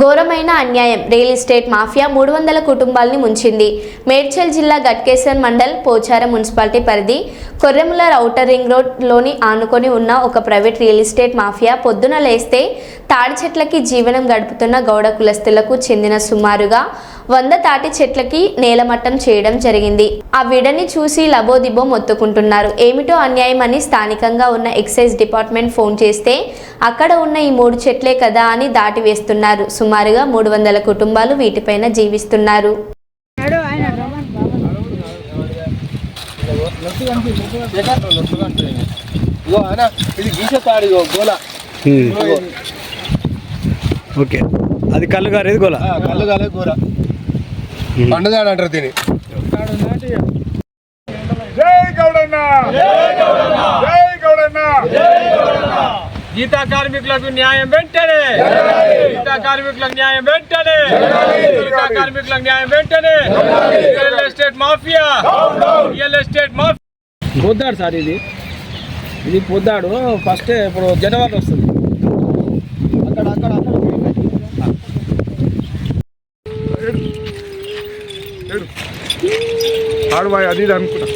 ఘోరమైన అన్యాయం. Real estate mafia మూడు వందల కుటుంబాల్ని ముంచింది. మేడ్చల్ జిల్లా గట్కేసర్ మండల్ పోచారం మున్సిపాలిటీ పరిధి. కొర్రెముల ఔటర్ రింగ్ రోడ్లోని ఆనుకొని ఉన్న ఒక ప్రైవేట్ రియల్ ఎస్టేట్ మాఫియా పొద్దున లేస్తే తాడి చెట్లకి జీవనం గడుపుతున్న గౌడ కులస్తులకు చెందిన సుమారుగా వంద తాటి చెట్లకి నేలమట్టం చేయడం జరిగింది. ఆ విడని చూసి లబోదిబో మొత్తుకుంటున్నారు. ఏమిటో అన్యాయం అని స్థానికంగా ఉన్న ఎక్సైజ్ డిపార్ట్మెంట్ ఫోన్ చేస్తే అక్కడ ఉన్న ఈ మూడు చెట్లే కదా అని దాటి వేస్తున్నారు. సుమారుగా మూడు వందల కుటుంబాలు వీటిపైన జీవిస్తున్నారు. ఓకే. అది కళ్ళు గారేది గోల? ఆ, కళ్ళు కాలే గోల. పండుదాడు అంటారు దీన్ని. జై గౌడన్న! జై గౌడన్న! గీతా కార్మికులకు న్యాయం వెంటనే! గీతా కార్మికులకు న్యాయం వెంటనే! గీతా కార్మికులకు న్యాయం వెంటనే! Real estate mafia! Real estate mafia! Poddadu sir ఇది. ఇది పొద్దాడు. ఫస్ట్ ఇప్పుడు జనవరి వస్తుంది. అక్కడ అక్కడ. ఆడవాయి అది ఇది అనుకున్నా.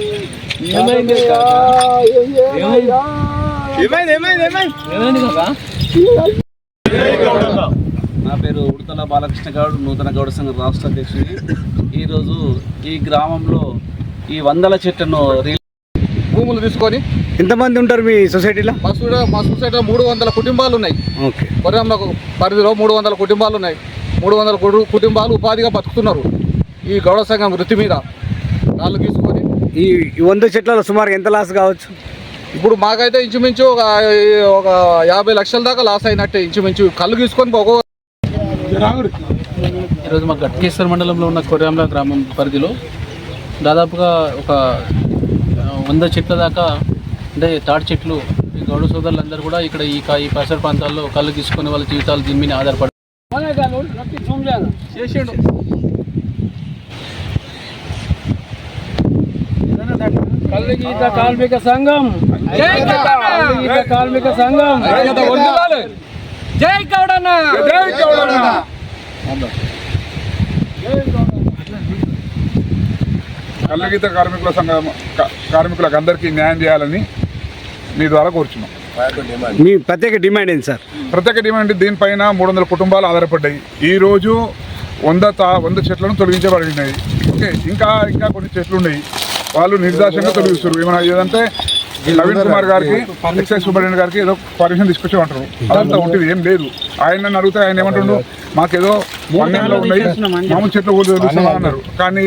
కాకా? నా పేరు ఉడతల బాలకృష్ణ గౌడ్ నూతన గౌడ సంఘం రాష్ట్ర అధ్యక్షుడి ఈరోజు ఈ గ్రామంలో ఈ వందల చెట్లను రీ- భూములు తీసుకొని ఎంతమంది ఉంటారు మీ సొసైటీలో? మా మా సొసైటీలో మూడు వందల కుటుంబాలు ఉన్నాయి ఓకే. కొరంలో పరిధిలో మూడు వందల కుటుంబాలు ఉన్నాయి మూడు వందల కుటు- కుటుంబాలు ఉపాధిగా బతుకుతున్నారు. ఈ గౌడ సంఘం వృత్తి మీద వాళ్ళు తీసుకొని. ఈ వంద చెట్లలో సుమారు ఎంత లాస్ కావచ్చు? ఇప్పుడు మాకైతే ఇంచుమించు ఒక ఒక యాభై లక్షల దాకా లాస్ అయినట్టే ఇంచుమించు. కళ్ళు తీసుకొని ఒక ఈరోజు మా గట్కేశ్వర మండలంలో ఉన్న కొర్యాంల గ్రామం పరిధిలో దాదాపుగా ఒక వంద చెట్ల దాకా అంటే తాటి చెట్లు ఈ గౌడ సోదరులందరూ కూడా ఇక్కడ ఈ కా- ఈ పరిసర ప్రాంతాల్లో కళ్ళు తీసుకొని వాళ్ళ జీవితాలు దీని మీద ఆధారపడి చేసిండు కళ్ళు గీత కార్మిక సంఘం. గీత కార్మిక సంఘం. జై గౌడన్న జై గౌడన్న కళ్ళగీత కార్మికుల సంఘం కార్మికులకు అందరికీ న్యాయం చేయాలని మీ ద్వారా కోరుచున్నాం. మీ ప్రత్యేక డిమాండ్ ఏంటి సార్? ప్రత్యేక డిమాండ్ దీనిపైన మూడు వందల కుటుంబాలు ఆధారపడ్డాయి. ఈ రోజు వంద తా వంద చెట్లను తొలగించబడినాయి ఓకే ఇంకా ఇంకా కొన్ని చెట్లు ఉన్నాయి. వాళ్ళు నిర్దాక్షంగా తొలగిస్తారు ఏమైనా ఏదంటే నవీన్ కుమార్ గారికి ఎక్సైజ్ సూపరింటెండెంట్ గారికి ఏదో పర్మిషన్ తీసుకొచ్చామంటారు అదంతా ఉంటుంది ఏం లేదు. ఆయన నన్ను అడిగితే ఆయన ఏమంటుండు? మాకేదో పన్నెండులో ఉన్నాయి మామూలు చెట్లు కూడా తెలుస్తున్నా అన్నారు. కానీ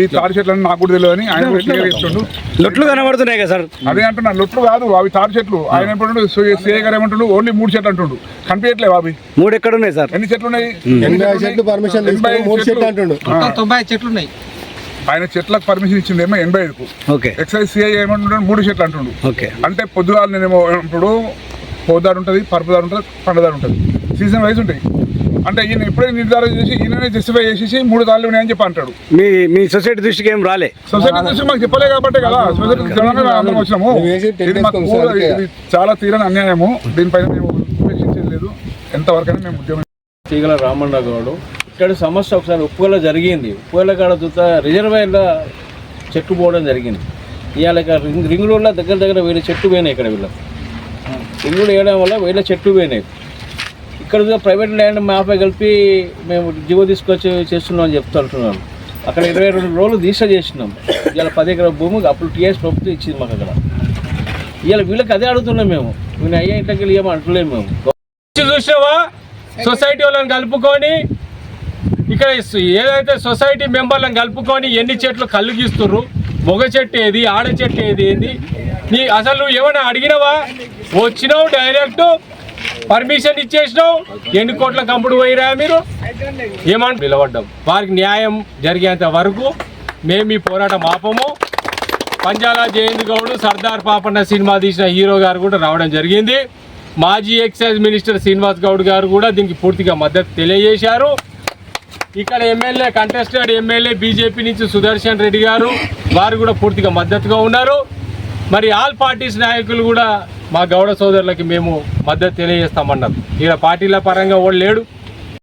ఈ తాడి చెట్లను నాకు కూడా తెలియదు అని ఆయన క్లియర్ చెప్తుండు. లొట్లు కనబడుతున్నాయి కదా సార్? అదే అంటున్నా లొట్లు కాదు అవి తాడి చెట్లు. ఆయన ఏమంటుండు సిఐ గారు ఏమంటుండు ఓన్లీ మూడు చెట్లు అంటుండు. కనిపించట్లేవు అవి మూడు ఎక్కడ ఉన్నాయి సార్? ఎన్ని చెట్లు ఉన్నాయి? ఎనభై చెట్లు పర్మిషన్ మూడు చెట్లు. అంటుండు. తొంభై చెట్లు ఉన్నాయి. ఆయన చెట్లకు పర్మిషన్ ఇచ్చిందేమో ఎనభై ఐదుకు ఓకే ఎక్సైజ్ సిఐ ఏమంటుంటాడు మూడు చెట్లు అంటుండు. ఓకే. అంటే పొద్దుగాలు నేనేమో ఇప్పుడు పోదాడు ఉంటుంది పరుపుదారు ఉంటుంది పండదారు ఉంటుంది. సీజన్ వైజ్ ఉంటాయి. అంటే ఈయన ఇప్పుడే నిర్ధారణ చేసి ఈయననే జస్టిఫై చేసేసి మూడు దారులు ఉన్నాయని చెప్పి అంటాడు. మీ మీ సొసైటీ దృష్టికి ఏం రాలే. సొసైటీ నుంచి మాకు చెప్పలే కాబట్టి కదా. సొసైటీ అందరం వచ్చినాము. ఇది చాలా తీరని అన్యాయము. దీనిపైన మేము ఉపేక్షించేది లేదు. ఎంతవరకైనా మేము ఉద్యమం తీగల గౌడు ఇక్కడ సమస్య ఒకసారి ఉప్పుగల జరిగింది. ఉప్పుగల కాడ చూత రిజర్వాయర్లో చెట్టు పోవడం జరిగింది. ఇవాళ రింగ్ రింగ్ రోడ్ల దగ్గర దగ్గర వేరే చెట్టు పోయినాయి ఇక్కడ వీళ్ళకి రింగ్ రోడ్ వేయడం వల్ల వేరే చెట్టు పోయినాయి. ఇక్కడ ప్రైవేట్ ల్యాండ్ మాపై కలిపి మేము జీవో తీసుకొచ్చి చేస్తున్నాం అని చెప్తుంటున్నాను అక్కడ ఇరవై రెండు రోజులు దీక్ష చేసినాం. ఇవాళ పది ఎకరాల భూమి అప్పుడు టీఎస్ ప్రభుత్వం ఇచ్చింది మాకు అక్కడ. ఇవాళ వీళ్ళకి అదే అడుగుతున్నాం మేము. నేను అయ్యే ఇంట్లోకి వెళ్ళి ఏమో అంటలేము మేము. చూసావా? సొసైటీ వాళ్ళని కలుపుకొని ఇక్కడ ఏదైతే సొసైటీ మెంబర్లను కలుపుకొని ఎన్ని చెట్లు కళ్ళు గీస్తుర్రు? మొగ చెట్టు ఏది? ఆడ చెట్టు ఏది? ఏంది? నీ అసలు నువ్వు ఏమైనా అడిగినావా? వచ్చినావు డైరెక్ట్ పర్మిషన్ ఇచ్చేసినావు. ఎన్ని కోట్ల కంపుడు పోయిరా మీరు? ఏమని పిలవడ్డాం వారికి న్యాయం జరిగేంత వరకు మేము ఈ పోరాటం ఆపము. పంజాల జయంతి గౌడ్ సర్దార్ పాపన్న సినిమా తీసిన హీరో గారు కూడా రావడం జరిగింది. మాజీ ఎక్సైజ్ మినిస్టర్ శ్రీనివాస్ గౌడ్ గారు కూడా దీనికి పూర్తిగా మద్దతు తెలియజేశారు. ఇక్కడ ఎమ్మెల్యే కంటెస్టెడ్ ఎమ్మెల్యే బీజేపీ నుంచి సుదర్శన్ రెడ్డి గారు వారు కూడా పూర్తిగా మద్దతుగా ఉన్నారు. మరి ఆల్ పార్టీస్ నాయకులు కూడా మా గౌడ సోదరులకి మేము మద్దతు తెలియజేస్తామన్నారు. ఇక్కడ పార్టీల పరంగా ఓడు లేడు.